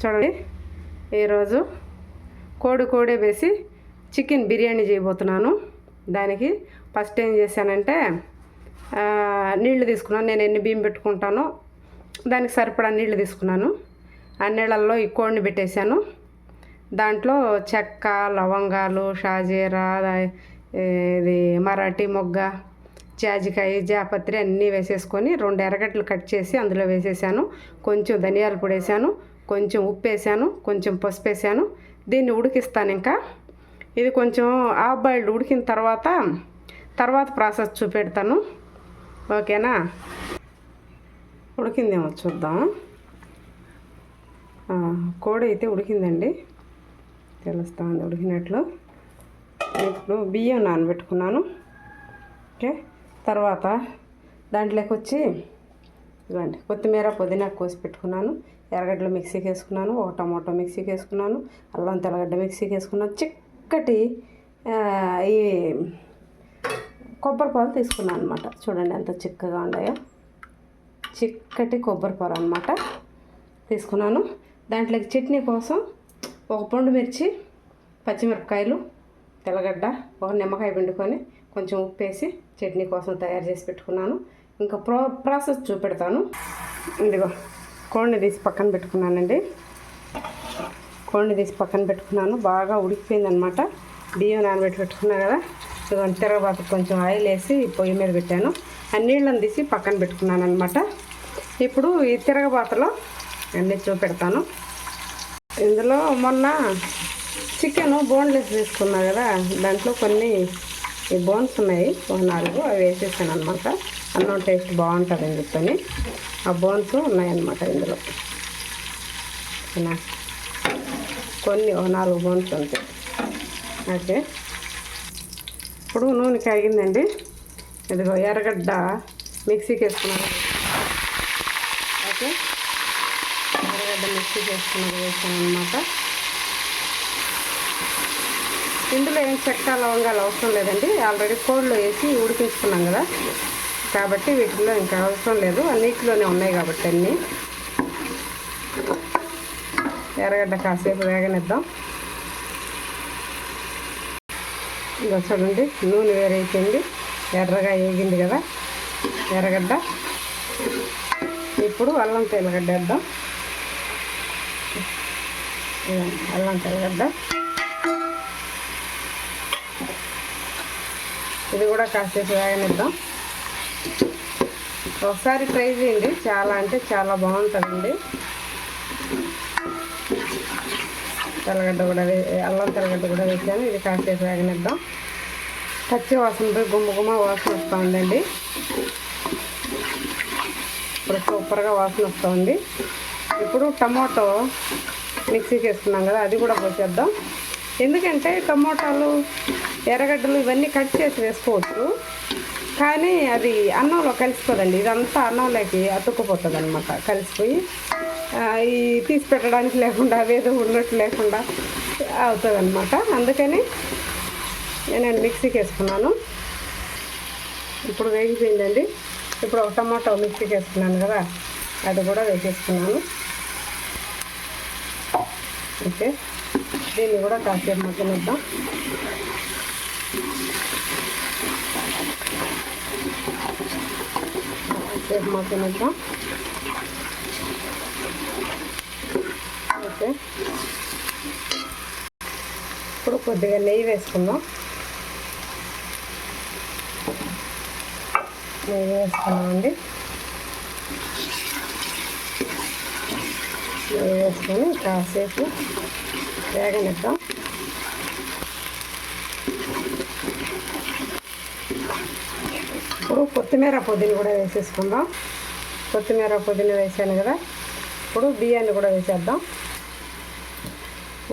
చూడండి. ఈరోజు కోడి కోడే వేసి చికెన్ బిర్యానీ చేయబోతున్నాను. దానికి ఫస్ట్ ఏం చేశానంటే నీళ్ళు తీసుకున్నాను. నేను ఎన్ని బియ్యం పెట్టుకుంటానో దానికి సరిపడా నీళ్ళు తీసుకున్నాను. ఆ నీళ్ళల్లో ఈ కోడిని పెట్టేశాను. దాంట్లో చెక్క లవంగాలు షాజీరా ఇది మరాఠీ మొగ్గ జాజికాయ జాపత్రి అన్నీ వేసేసుకొని రెండు ఎర్రగడ్డలు కట్ చేసి అందులో వేసేసాను. కొంచెం ధనియాల పొడి వేసాను. కొంచెం ఉప్పు వేసాను కొంచెం పసుపు వేసాను దీన్ని ఉడికిస్తాను ఇంకా. ఇది కొంచెం హాఫ్ బాయిల్డ్ ఉడికిన తర్వాత తర్వాత ప్రాసెస్ చూపెడతాను. ఓకేనా? ఉడికిందేమో చూద్దాం. కోడి అయితే ఉడికిందండి. తెలుస్తా ఉంది ఉడికినట్లు. ఇప్పుడు బియ్యం నానబెట్టుకున్నాను. ఓకే? తర్వాత దాంట్లోకి వచ్చి ఇదిగోండి కొత్తిమీర పుదీనా కోసి పెట్టుకున్నాను. ఎర్రగడ్డలు మిక్సీకి వేసుకున్నాను ఒక టమాటో మిక్సీకి వేసుకున్నాను అల్లం తెల్లగడ్డ మిక్సీకి వేసుకున్నాను చిక్కటి ఈ కొబ్బరి పాలు తీసుకున్నాను అనమాట చూడండి ఎంత చిక్కగా ఉన్నాయో. చిక్కటి కొబ్బరి పాలు అనమాట తీసుకున్నాను. దాంట్లోకి చట్నీ కోసం ఒక పండు మిర్చి పచ్చిమిరపకాయలు తెల్లగడ్డ ఒక నిమ్మకాయ పిండుకొని కొంచెం ఉప్పు వేసి చట్నీ కోసం తయారు చేసి పెట్టుకున్నాను. ఇంకా ప్రో ప్రాసెస్ చూపెడతాను. ఇదిగో. కోడిని తీసి పక్కన పెట్టుకున్నానండి. కోడిని తీసి పక్కన పెట్టుకున్నాను. బాగా ఉడికిపోయిందనమాట బియ్యం నానబెట్టి పెట్టుకున్నా కదా. ఇదిగోండి తిరగబాత కొంచెం ఆయిల్ వేసి పొయ్యి మీద పెట్టాను. ఆ నీళ్ళని తీసి పక్కన పెట్టుకున్నాను అనమాట ఇప్పుడు ఈ తిరగబాతలో అన్నీ చూపెడతాను. ఇందులో మొన్న చికెన్ బోన్లెస్ తీసుకున్నా కదా. దాంట్లో కొన్ని ఈ బోన్స్ ఉన్నాయి. నాలుగు అవి వేసేసాను అనమాట అన్నం టేస్ట్ బాగుంటుంది అని చెప్పని ఆ బోన్స్ ఉన్నాయన్నమాట ఇందులో. కొన్ని ఒక నాలుగు బోన్స్ ఉంటాయి. ఓకే. ఇప్పుడు నూనె కాగిందండి ఇదిగో ఎర్రగడ్డ మిక్సీకి వేసుకున్నాను. ఓకే. ఎర్రగడ్డ మిక్సీ చేసుకున్నది వేసాను అనమాట ఇందులో ఏం చెక్క లవంగాలు అవసరం లేదండి. ఆల్రెడీ కోళ్ళు వేసి ఉడికించుకున్నాం కదా. కాబట్టి వీటిలో ఇంకా అవసరం లేదు. అన్నిటిలోనే ఉన్నాయి కాబట్టి అన్నీ. ఎర్రగడ్డ కాసేపు వేగనిద్దాం. ఇంకా చూడండి నూనె వేరైపోయింది. ఎర్రగా వేగింది కదా ఎర్రగడ్డ. ఇప్పుడు అల్లం తెల్లగడ్డ వేద్దాం అల్లం తెల్లగడ్డ. ఇది కూడా కాసేపు వేగనిద్దాం. ఒకసారి ట్రై చేయండి. చాలా అంటే చాలా బాగుంటుందండి. తెల్లగడ్డ కూడా వే అల్లం తెల్లగడ్డ కూడా వేసాను. ఇది కాసేపు వేగనిద్దాం. పచ్చి వాసన పోయి గుమ్మ గుమ్మ వాసన వస్తూ ఉందండి ఇప్పుడు సూపర్గా వాసన వస్తుంది. ఇప్పుడు టమాటో మిక్సీకి వేసుకున్నాం కదా అది కూడా పోసేద్దాం. ఎందుకంటే టమోటాలు ఎర్రగడ్డలు ఇవన్నీ కట్ చేసి వేసుకోవచ్చు. కానీ అది అన్నంలో కలిసిపోదండి. ఇదంతా అన్నంలోకి అతుక్కుపోతుంది అనమాట కలిసిపోయి ఈ తీసి పెట్టడానికి లేకుండా అవేదో ఉన్నట్టు లేకుండా అవుతుంది అనమాట అందుకని నేను మిక్సీకి వేసుకున్నాను. ఇప్పుడు వేగిపోయిందండి. ఇప్పుడు ఒక టమాటో మిక్సీకి వేసుకున్నాను కదా అది కూడా వేసేసుకున్నాను ఓకే. దీన్ని కూడా కాసేపు మగ్గనిద్దాం. కాసేపు మగ్గనిద్దాం ఓకే. ఇప్పుడు కొద్దిగా నెయ్యి వేసుకుందాం. నెయ్యి వేసుకున్నామండి నెయ్యి వేసుకొని కాసేపు వేగనిద్దాం. ఇప్పుడు కొత్తిమీర పుదీన కూడా వేసేసుకుందాం. కొత్తిమీర పుదీన వేసాను కదా. ఇప్పుడు బియ్యాన్ని కూడా వేసేద్దాం.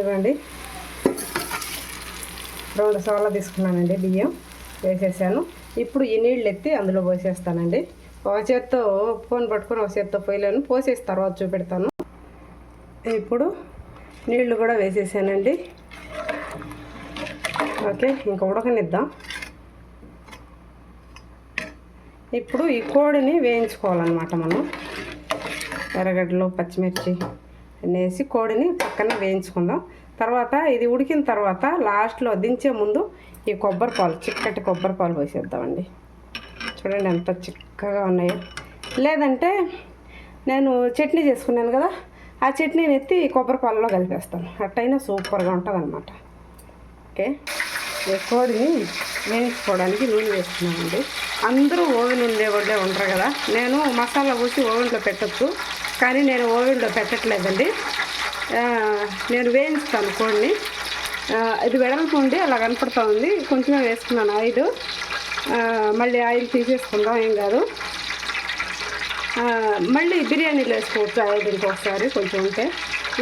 ఇవ్వండి రెండు సోళ్ళ తీసుకున్నానండి బియ్యం. వేసేసాను. ఇప్పుడు ఈ నీళ్ళు ఎత్తి అందులో పోసేస్తానండి. ఒక చేత్తో ఫోన్ పట్టుకొని ఒక చేత్తో పోయలేను పోసేసి తర్వాత చూపెడతాను. ఇప్పుడు నీళ్ళు కూడా వేసేసానండి. ఓకే ఇంకా ఉడకనిద్దాం. ఇప్పుడు ఈ కోడిని వేయించుకోవాలన్నమాట మనం. ఎర్రగడ్డలు పచ్చిమిర్చి వేసి కోడిని పక్కన వేయించుకుందాం. తర్వాత ఇది ఉడికిన తర్వాత లాస్ట్లో దించే ముందు ఈ కొబ్బరి పాలు చిక్కటి కొబ్బరి పాలు పోసేద్దామండి. చూడండి ఎంత చిక్కగా ఉన్నాయో. లేదంటే నేను చట్నీ చేసుకున్నాను కదా ఆ చట్నీని ఎత్తి కొబ్బరి పాలలో కలిపేస్తాను. అట్టయినా సూపర్గా ఉంటుంది అనమాట ఓకే? కోడిని వేయించుకోవడానికి నూనె వేస్తున్నామండి అందరూ ఓవెన్ ఉండే ఉండేవాళ్ళే ఉండరు కదా. నేను మసాలా పూసి ఓవెన్లో పెట్టచ్చు కానీ నేను ఓవెన్లో పెట్టట్లేదండి. నేను వేయించుతాను కోడిని. ఇది వెడల్పు ఉండి అలా కనపడుతూ ఉంది. కొంచెమే వేసుకున్నాను ఆయిల్. మళ్ళీ ఆయిల్ తీసేసుకుందాం ఏం కాదు. మళ్ళీ బిర్యానీలో వేసుకోవచ్చు ఆయిల్ ఇంకొకసారి కొంచెం ఉంటే.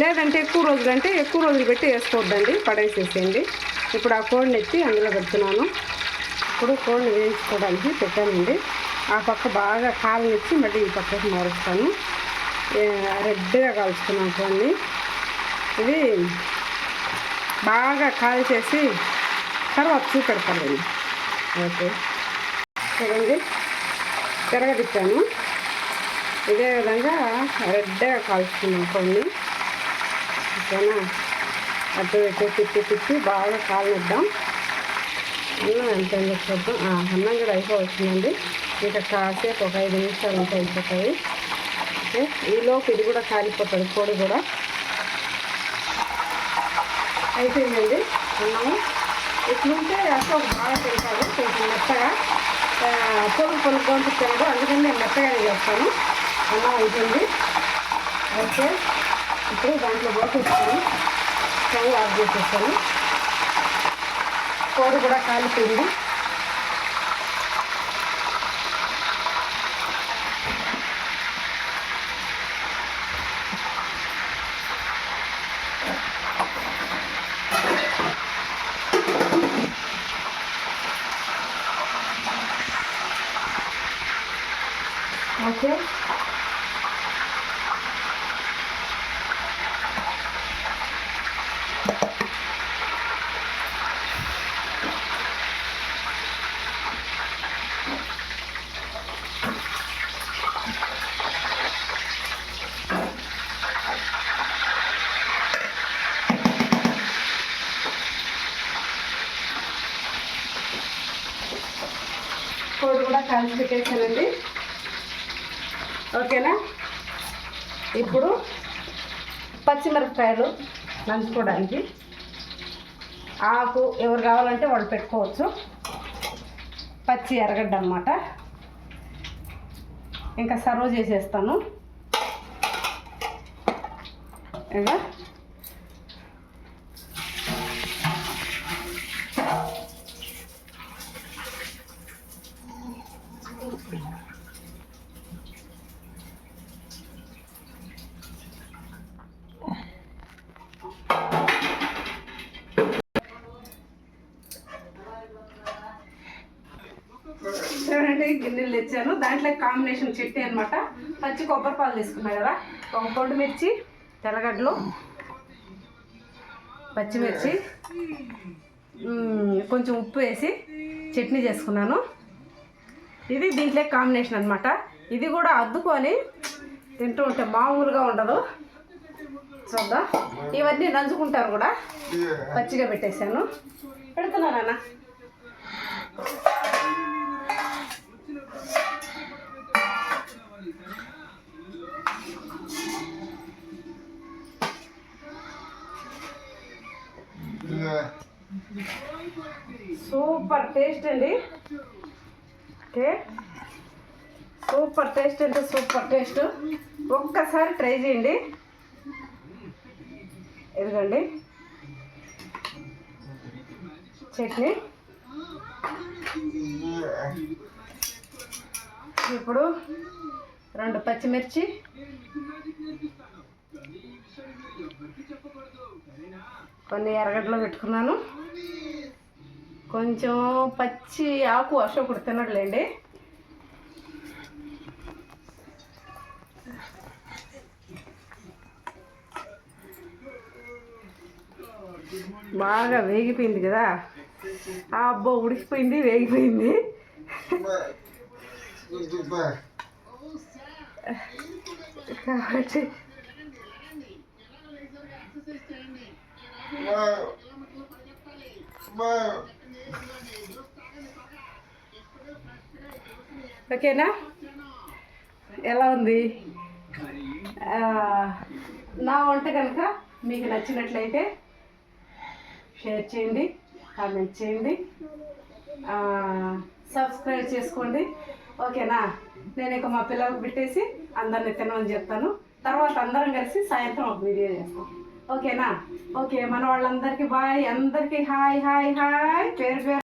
లేదంటే ఎక్కువ రోజులు అంటే ఎక్కువ రోజులు పెట్టి వేసుకోవద్దండి. పడేసేసేయండి. ఇప్పుడు ఆ కోడిని ఎత్తి అందులో పెడుతున్నాను. ఇప్పుడు కోడిని వేయించుకోవడానికి పెట్టానండి. ఆ పక్క బాగా కాలనిచ్చి మళ్ళీ ఈ పక్కకి మారుస్తాను. రెడ్గా కాల్చుకున్నాను కోడిని. ఇది బాగా కాల్ చేసి తర్వాత చూపెడతానండి. ఓకే. చూడండి. తిరగదిప్పాను ఇదే విధంగా రెడ్గా కాల్చుకున్నాం కొన్ని ఓకేనా? అటు ఇటు తిప్పి తిప్పి బాగా కాలనిద్దాం అన్నం ఎంత చూద్దాం. అన్నం కూడా అయిపోవచ్చిందండి. ఇంకా కాసేపు ఒక ఐదు నిమిషాలు ఉంటే అయిపోతాయి. ఓకే? ఈలోపు ఇది కూడా కాలిపోతుంది కోడి కూడా. అయిపోయిందండి అన్నము. ఇట్లుంటే అసలు బాగా తింటారు కొంచెం మెత్తగా. ఆ, పొలుగు పొలుగు పంపిస్తాడు అందుకని నేను మెత్తగానే చేస్తాను. అన్నం అయిపోయింది. ఓకే? ఇప్పుడు దాంట్లో పోసేస్తాను స్టవ్ ఆఫ్ చేసేసాను. కోడి కూడా కాలిపోయింది ఓకే కోడి కూడా కలిసి పెట్టేసానండి ఓకేనా? ఇప్పుడు పచ్చిమిరపకాయలు నంచుకోవడానికి. ఆకు ఎవరు కావాలంటే వాళ్ళు పెట్టుకోవచ్చు. పచ్చి ఎరగడ్డ అనమాట ఇంకా సర్వ్ చేసేస్తాను. ఇంకా చూడండి గిన్నెలు తెచ్చాను. దాంట్లో కాంబినేషన్ చట్నీ అనమాట పచ్చి కొబ్బరి పాలు తీసుకున్నా కదా. ఒక పొండు మిర్చి తెల్లగడ్డలు పచ్చిమిర్చి కొంచెం ఉప్పు వేసి చట్నీ చేసుకున్నాను. ఇది దీంట్లో కాంబినేషన్ అనమాట ఇది కూడా అద్దుకొని తింటూ ఉంటే మామూలుగా ఉండదు. చూద్దాం. ఇవన్నీ నంచుకుంటారు కూడా. పచ్చిగా పెట్టేశాను. పెడుతున్నానన్నా సూపర్ టేస్ట్ అండి. ఓకే. సూపర్ టేస్ట్ అంటే సూపర్ టేస్ట్. ఒక్కసారి ట్రై చేయండి. ఎదుగండి. చట్నీ. ఇప్పుడు రెండు పచ్చిమిర్చి. కొన్ని ఎర్రగడ్డలు పెట్టుకున్నాను. కొంచెం పచ్చి ఆకు అశోకుడు తినట్లేండి. బాగా వేగిపోయింది కదా. ఆ అబ్బో ఉడికిపోయింది వేగిపోయింది. కాబట్టి ఓకేనా? ఎలా ఉంది? నా వంట కనుక మీకు నచ్చినట్లయితే షేర్ చేయండి కామెంట్ చేయండి. సబ్స్క్రైబ్ చేసుకోండి. ఓకేనా? నేను ఇక మా పిల్లలకు పెట్టేసి అందరిని తినమని చెప్తాను. తర్వాత అందరం కలిసి సాయంత్రం ఒక వీడియో చేస్తాం. ఓకేనా? ఓకే మన వాళ్ళందరికీ బాయ్. అందరికీ హాయ్ హాయ్ హాయ్. పేరు పేరు